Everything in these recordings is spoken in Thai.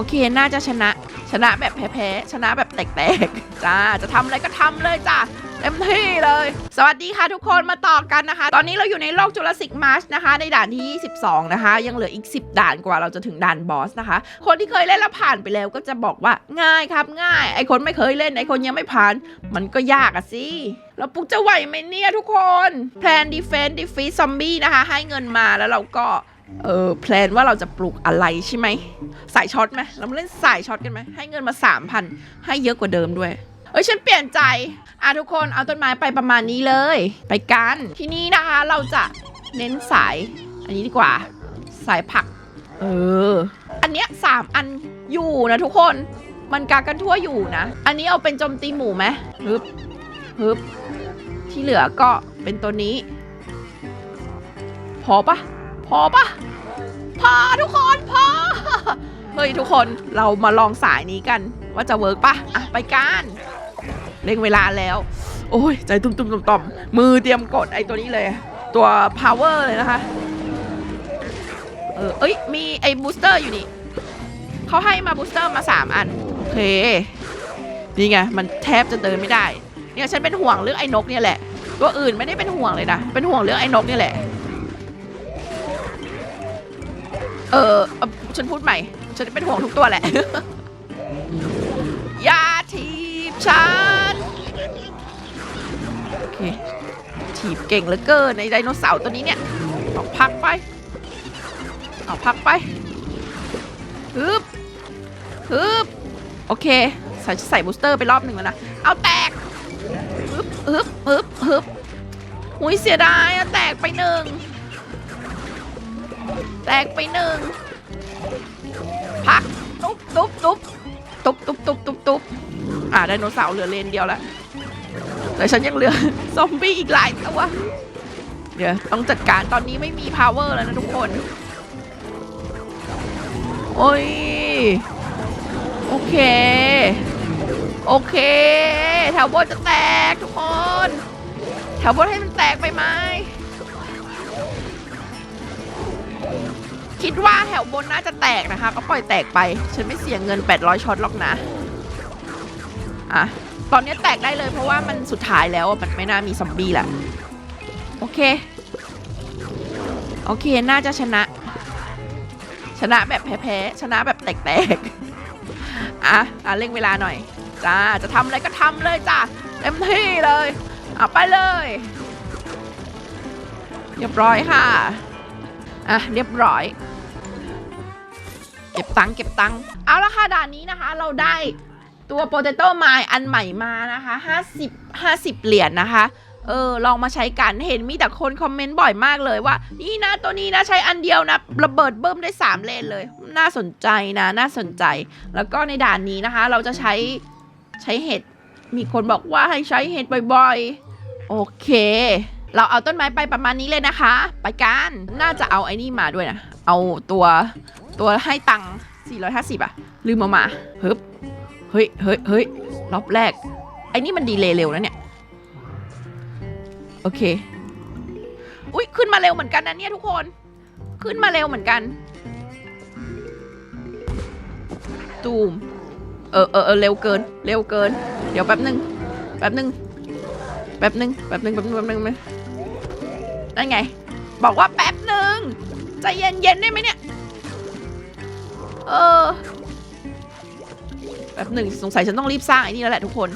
อเคน่าจะชนะ ชนะแบบแพ้ๆชนะแบบแตกๆจ้าจะทำอะไรก็ทำเลยจ้าเต็มที่เลย สวัสดีค่ะทุกคนมาต่อกันนะคะ ตอนนี้เราอยู่ในโลกจุลศิกมาร์ชนะคะ ในด่านที่ 22 นะคะ ยังเหลืออีก 10 ด่านกว่าเราจะถึงด่านบอสนะคะ คนที่เคยเล่นแล้วผ่านไปแล้วก็จะบอกว่าง่ายครับง่าย ไอคนไม่เคยเล่นไอคนยังไม่ผ่าน มันก็ยากอะสิแล้วปุ๊กจะไหวไหมเนี่ยทุกคนแพลนดีเฟนต์ดีฟีซอมบี้นะคะ ให้เงินมาแล้วเราก็ เออแพลนว่าเราจะปลูกอะไรใช่ไหมสายช็อตไหมเรามาเล่นสายช็อตกันไหมให้เงินมาสามพันให้เยอะกว่าเดิมด้วย เอ้ยฉันเปลี่ยนใจอะทุกคนเอาต้นไม้ไปประมาณนี้เลย ไปกันที่นี่นะคะเราจะเน้นสาย อันนี้ดีกว่า สายผัก เออ อันเนี้ยสามอันอยู่นะทุกคนมันกากันทั่วอยู่นะ อันนี้เอาเป็นโจมตีหมูไหมฮึบฮึบที่เหลือก็เป็นตัวนี้ พอปะ พอปะพอทุกคนพอเฮ้ยทุกคนเรามาลองสายนี้กันว่าจะเวิร์กปะอะไปกันเร่งเวลาแล้ว โอ้ยใจตุ้มตุ้มต่อมต่อมมือเตรียมกดไอ้ตัวนี้เลย ตัว power เลยนะคะ เออเอ้ยมีไอ้บูสเตอร์อยู่นี่เขาให้มาบูสเตอร์มา3อันโอเคนี่ไงมันแทบจะเดินไม่ได้ เนี่ยฉันเป็นห่วงเรื่องไอ้นกเนี่ยแหละตัวอื่นไม่ได้เป็นห่วงเลยนะเป็นห่วงเรื่องไอ้นกเนี่ยแหละ เออเอ่อฉันพูดใหม่ ฉันเป็นห่วงทุกตัวแหละ อย่าทีบฉัน โอเค ถีบเก่งเหลือเกินในไดโนเสาร์ตัวนี้เนี่ย เอาพักไป เอาพักไปฮึบฮึบโอเค ใส่ใส่บูสเตอร์ไปรอบหนึ่งแล้วนะ เอาแตกฮึบฮึบฮึบฮึบหุ้ยเสียดายอะแตกไปหนึ่ง ตกไปหนึ่งพักตุ๊บตุ๊บตุ๊บตุ๊บตุ๊บตุ๊บตุ๊บตุ๊บอ่าไดโนเสาร์เหลือเลนเดียวแล้วแต่ฉันยังเหลือซอมบี้อีกหลายตัวเดี๋ยวต้องจัดการตอนนี้ไม่มี power แล้วนะทุกคน โอ้ย โอเค โอเค แถวบนจะแตกทุกคน แถวบนให้มันแตกไปไหม คิดว่าแถวบนน่าจะแตกนะคะ ก็ปล่อยแตกไป ฉันไม่เสียเงิน 800ช็อตหรอกนะ อะ ตอนนี้แตกได้เลยเพราะว่ามันสุดท้ายแล้วมันไม่น่ามีซอมบี้แหละ โอเค โอเค น่าจะชนะ ชนะแบบแพ้ๆชนะแบบแตกๆ อะ อะเร่งเวลาหน่อย จ้า จะทำอะไรก็ทำเลยจ้าเต็มที่เลย เอาไปเลยเรียบร้อยค่ะ อะ เรียบร้อย เก็บตังค์เก็บตังค์เอาละค่ะด่านนี้นะคะ เราได้ตัวโปเตโต้ไมอันใหม่มานะคะ50 50 เหรียญนะคะ เออ ลองมาใช้กัน เห็นมีแต่คนคอมเมนต์บ่อยมากเลยว่า นี่นะตัวนี้นะใช้อันเดียวนะ ระเบิดเบิ้มได้ 3 เลนเลย น่าสนใจนะ น่าสนใจ แล้วก็ในด่านนี้นะคะ เราจะใช้ใช้เห็ด มีคนบอกว่าให้ใช้เห็ดบ่อยๆ โอเค เราเอาต้นไม้ไปประมาณนี้เลยนะคะ ไปกัน น่าจะเอาไอ้นี่มาด้วยนะ เอาตัว ตัวให้ตังค์450 อะ ลืมเอามาเฮ้ยเฮ้ยเฮ้ยเฮ้ยรอบแรก ไอ้นี่มันดีเลย์เร็วนะเนี่ย โอเค อุ้ยขึ้นมาเร็วเหมือนกันนะเนี่ยทุกคน ขึ้นมาเร็วเหมือนกัน ตูม เออเออเออเร็วเกิน เร็วเกิน เดี๋ยวแป๊บหนึ่งแป๊บหนึ่งแป๊บหนึ่งแป๊บหนึ่งแป๊บหนึ่งแป๊บหนึ่งแป๊บหนึ่งนั่นไง บอกว่าแป๊บหนึ่งใจเย็นๆได้ไหมเนี่ย เออแป๊บหนึ่งสงสัยฉันต้องรีบสร้างไอ้นี่แล้วแหละทุกคน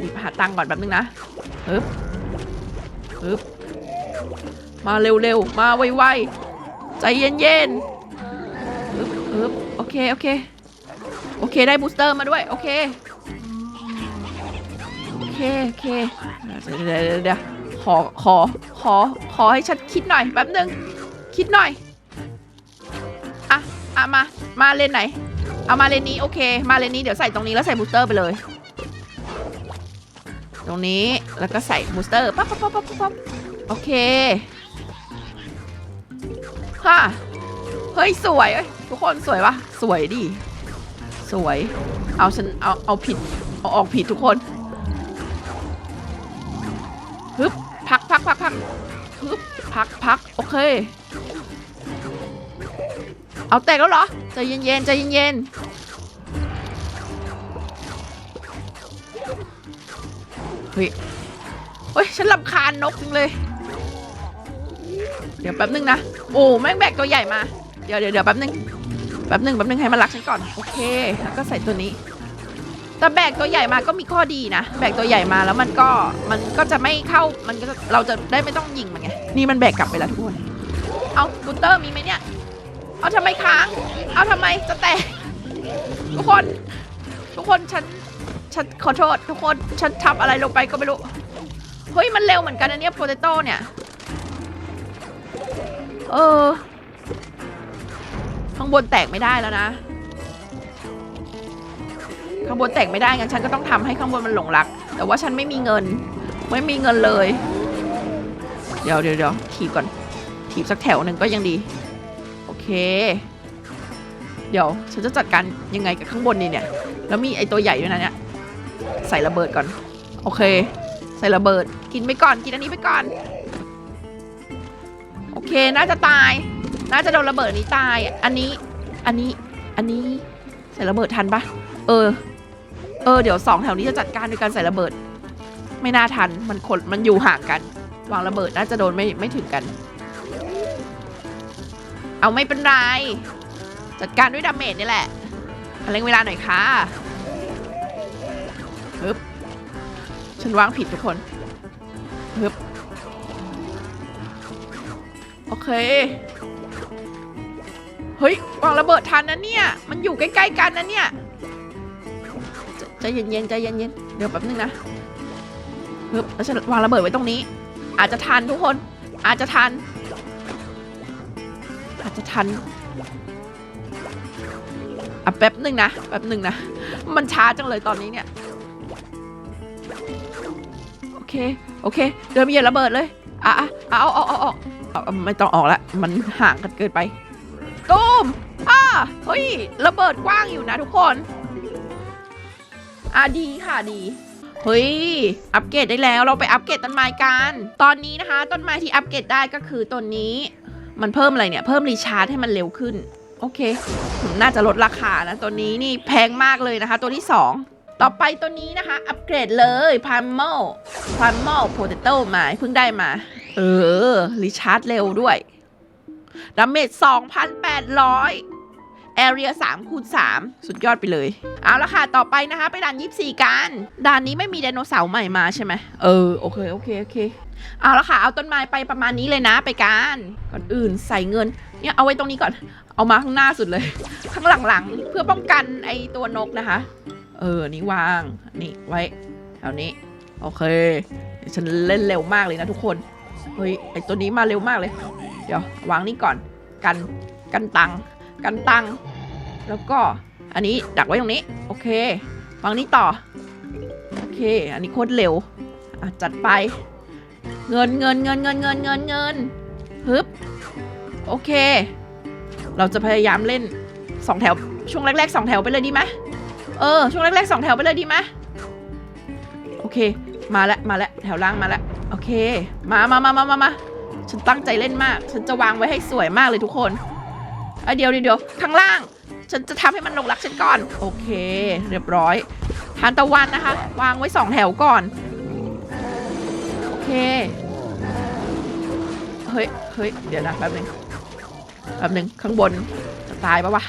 รีบหาตังค์ก่อนแป๊บนึงนะฮึบฮึบมาเร็วๆ มาไวๆ ใจเย็นๆฮึบฮึบโอเค โอเค โอเค ได้บูสเตอร์มาด้วย โอเค โอเค โอเค เดี๋ยวเดี๋ยวเดี๋ยวขอ ขอ ขอ ขอให้ฉันคิดหน่อยแป๊บนึง คิดหน่อย อะอะมา มาเลนไหน เอามาเลนนี้โอเค มาเลนนี้เดี๋ยวใส่ตรงนี้แล้วใส่บูสเตอร์ไปเลย ตรงนี้แล้วก็ใส่บูสเตอร์ปั๊บปั๊บปั๊บปั๊บปั๊บโอเคฮ่าเฮ้ยสวยเอ้ยทุกคนสวยปะสวยดิสวย เอาฉันเอาเอาผิดเอาออกผิดทุกคนฮึบพักพักพักพักฮึบพักพักโอเค เอาแตกแล้วเหรอใจเย็นๆใจเย็นๆเฮ้ยเฮ้ยฉันลำคาญนกจริงเลย เดี๋ยวแป๊บนึงนะโอ้แม่งแบกตัวใหญ่มา เดี๋ยวเดี๋ยวเดี๋ยวแป๊บนึงแป๊บนึงแป๊บนึงให้มันรักฉันก่อนโอเค แล้วก็ใส่ตัวนี้แต่แบกตัวใหญ่มาก็มีข้อดีนะ แบกตัวใหญ่มาแล้วมันก็มันก็จะไม่เข้ามันก็เราจะได้ไม่ต้องยิงมันไงนี่มันแบกกลับไปแล้วทุกคนเอาบูเตอร์มีไหมเนี่ย เอาทำไมค้าง เอาทำไมจะแตก ทุกคน ทุกคนฉัน ฉันขอโทษ ทุกคน ฉันทำอะไรลงไปก็ไม่รู้ เฮ้ย มันเร็วเหมือนกันนะเนี่ยโปเตโต้เนี่ย เออ ข้างบนแตกไม่ได้แล้วนะ ข้างบนแตกไม่ได้งั้นฉันก็ต้องทำให้ข้างบนมันหลงรัก แต่ว่าฉันไม่มีเงิน ไม่มีเงินเลย เดี๋ยวเดี๋ยวเดี๋ยวถีบก่อนถีบสักแถวหนึ่งก็ยังดี เค เดี๋ยวฉันจะจัดการยังไงกับข้างบนนี่เนี่ย แล้วมีไอตัวใหญ่ด้วยนะเนี่ย ใส่ระเบิดก่อน โอเค ใส่ระเบิด กินไปก่อน กินอันนี้ไปก่อน โอเค น่าจะตาย น่าจะโดนระเบิดนี้ตาย อันนี้ อันนี้ อันนี้ ใส่ระเบิดทันปะเออ เออ เดี๋ยวสองแถวนี้จะจัดการด้วยการใส่ระเบิด ไม่น่าทัน มันคนมันอยู่ห่างกัน วางระเบิดน่าจะโดนไม่ไม่ถึงกัน เอาไม่เป็นไร จัดการด้วยดาเมจนี่แหละเร่งเวลาหน่อยค่ะฮึบฉันวางผิดทุกคนฮึบโอเค เฮ้ยวางระเบิดทันนะเนี่ย มันอยู่ใกล้ๆกันนะเนี่ยใจใจเย็นๆใจเย็นๆเดี๋ยวแป๊บนึงนะฮึบแล้วฉันวางระเบิดไว้ตรงนี้ อาจจะทันทุกคน อาจจะทัน อาจจะทันอะแป๊บหนึ่งนะแป๊บหนึ่งนะ มันช้าจังเลยตอนนี้เนี่ย โอเค โอเค เดินไปเหยียบระเบิดเลย อะอะเอาเอาเอาเอาเอาเอาไม่ต้องออกละมันห่างกันเกินไปตูมอ่าเฮ้ยระเบิดกว้างอยู่นะทุกคน อะดีค่ะดีเฮ้ย อัปเกรดได้แล้ว เราไปอัปเกรดต้นไม้กัน ตอนนี้นะคะ ต้นไม้ที่อัปเกรดได้ก็คือต้นนี้ มันเพิ่มอะไรเนี่ย เพิ่มรีชาร์จให้มันเร็วขึ้น โอเค น่าจะลดราคานะ ตัวนี้นี่แพงมากเลยนะคะ ตัวที่ 2 ต่อไปตัวนี้นะคะ อัปเกรดเลยพามเมลพามเมลโพเตโต้มาเพิ่งได้มา เออ รีชาร์จเร็วด้วยดาเมจ2,800แอเรีย3คูณ3สุดยอดไปเลย เอาละค่ะ ต่อไปนะคะ ไปด่าน 24 กัน ด่านนี้ไม่มีไดโนเสาร์ใหม่มาใช่ไหมเออ โอเค โอเค โอเค เอาละค่ะ เอาต้นไม้ไปประมาณนี้เลยนะ ไปกันก่อนอื่นใส่เงิน เนี่ยเอาไว้ตรงนี้ก่อน เอามาข้างหน้าสุดเลย ข้างหลังๆ เพื่อป้องกันไอตัวนกนะคะ เออ นี่วาง นี่ไว้แถวนี้ โอเค ฉันเล่นเร็วมากเลยนะทุกคน เฮ้ย ไอตัวนี้มาเร็วมากเลย เดี๋ยววางนี่ก่อน กัน กันตัง กันตัง แล้วก็ อันนี้ดักไว้ตรงนี้ โอเค วางนี้ต่อ โอเค อันนี้โคตรเร็วอะจัดไป เงินเงินเงินเงินเงินเงินเงินฮึบโอเค เราจะพยายามเล่นสองแถว ช่วงแรกๆสองแถวไปเลยดีไหมเออ ช่วงแรกๆสองแถวไปเลยดีไหมโอเค มาล้วมาล้วแถวล่างมาล้วโอเค มามามามามามาฉันตั้งใจเล่นมาก ฉันจะวางไว้ให้สวยมากเลยทุกคนเเดี๋ยวเดี๋ยวเดียวข้างล่าง ฉันจะทำให้มันลงรักฉันก่อน โอเค เรียบร้อยทานตะวันนะคะ วางไว้สองแถวก่อน เค เฮ้ย เฮ้ย เดี๋ยวนะแป๊บนึงแป๊บนึงข้างบนจะตายปะวะ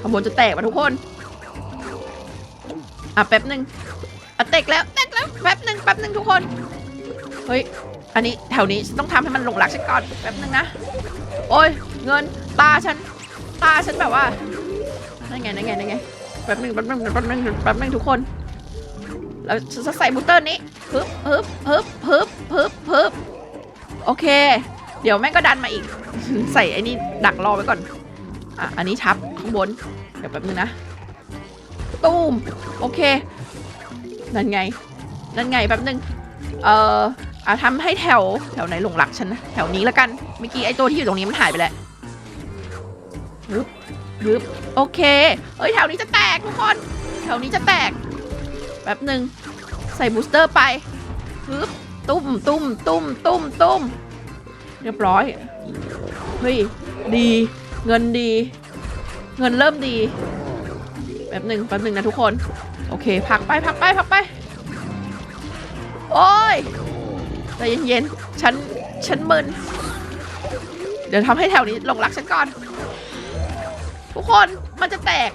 ข้างบนจะแตกปะทุกคน อะแป๊บนึงอะแตกแล้วแตกแล้วแป๊บนึงแป๊บนึงทุกคน เฮ้ย อันนี้แถวนี้ฉันต้องทำให้มันหลงรักฉันก่อนแป๊บนึงนะ โอ้ย เงินตาฉัน ตาฉันแบบว่านั่นไงนั่นไงนั่นไงแป๊บนึงแป๊บนึงแป๊บนึงแป๊บนึงทุกคน แล้วฉันจะใส่บูตเตอร์นี้ฮึบฮึบฮึบฮึบฮึบฮึบโอเค เดี๋ยวแม่งก็ดันมาอีก ใส่ไอ้นี่ดักรอไว้ก่อน อะ อันนี้ทับข้างบน เดี๋ยวแป๊บนึงนะ ตูม โอเค นั่นไง นั่นไงแป๊บนึง เอ่ออะทำให้แถวแถวไหนหลงหลักฉันนะแถวนี้แล้วกัน เมื่อกี้ไอ้ตัวที่อยู่ตรงนี้มันหายไปแล้วฮึบฮึบโอเค เอ้ยแถวนี้จะแตกทุกคน แถวนี้จะแตก ป๊บหนึ่งใส่บูสเตอร์ไปฮึบตุ้มตุ้มตุ้มตุ้มตุ้มเรียบร้อย เฮ้ย ดี เงินดี เงินเริ่มดี แป๊บหนึ่งแป๊บหนึ่งนะทุกคน โอเค พักไป พักไป พักไป โอ้ยใจเย็นๆ ฉัน ฉันมึน เดี๋ยวทำให้แถวนี้หลงรักฉันก่อน ทุกคน มันจะแตก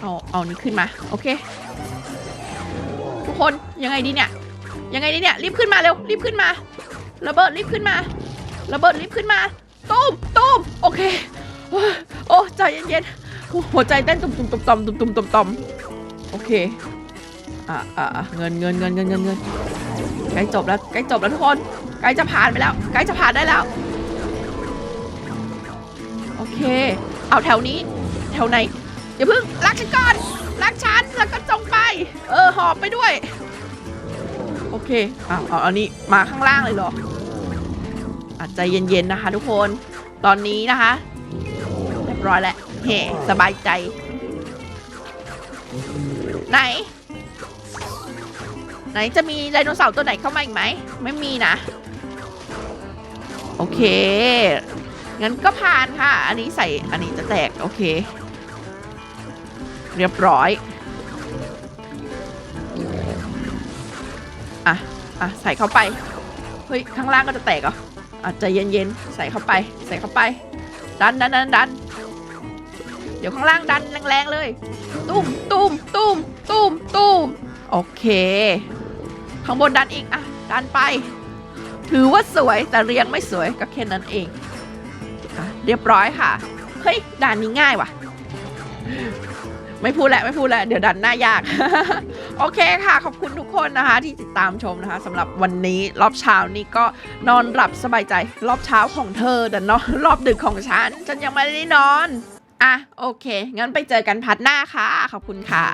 เอา เอานี้ขึ้นมา โอเค ทุกคนยังไงดีเนี่ยยังไงดีเนี่ยรีบขึ้นมาเร็วรีบขึ้นมา ระเบิดรีบขึ้นมา ระเบิดรีบขึ้นมาตุ้มตุ้มโอเคโอ้ใจเย็นๆหัวใจเต้นตุ่มตุ่มตุ่มต่อมตุ่มตุ่มตุ่มต่อมโอเคอะอะอะเงินเงินเงินเงินเงินเงินใกล้จบแล้วใกล้จบแล้วทุกคนใกล้จะผ่านไปแล้วใกล้จะผ่านได้แล้วโอเค เอาแถวนี้ แถวไหนอย่าเพิ่งรักฉันก่อน รักฉันแล้วก็จงไป เออหอบไปด้วย โอเคเอาเอาอันนี้มาข้างล่างเลยเหรออะใจเย็นๆนะคะ ทุกคนตอนนี้นะคะเรียบร้อยแล้วเฮ้สบายใจ ไหน ไหนจะมีไดโนเสาร์ตัวไหนเข้ามาอีกไหม ไม่มีนะ โอเค งั้นก็ผ่านค่ะ อันนี้ใส่อันนี้จะแตก โอเค เรียบร้อย อะ อะ ใส่เข้าไป เฮ้ย ข้างล่างก็จะแตกเหรออะใจเย็นๆ ใส่เข้าไป ใส่เข้าไป ดันดันดันดัน เดี๋ยวข้างล่างดันแรงๆเลย ตุ้มตุ้มตุ้มตุ้มตุ้มโอเค ข้างบนดันอีก อะ ดันไป ถือว่าสวยแต่เรียงไม่สวยก็แค่นั้นเองอะเรียบร้อยค่ะ เฮ้ย ด่านนี้ง่ายว่ะ ไม่พูดแล้วไม่พูดแล้วเดี๋ยวดันหน้ายาก โอเคค่ะ ขอบคุณทุกคนนะคะ ที่ติดตามชมนะคะสำหรับวันนี้รอบเช้านี่ก็นอนหลับสบายใจ รอบเช้าของเธอแต่นอนรอบดึกของฉัน ฉันยังไม่ได้นอน อะ โอเค งั้นไปเจอกันพัดหน้าค่ะ ขอบคุณค่ะ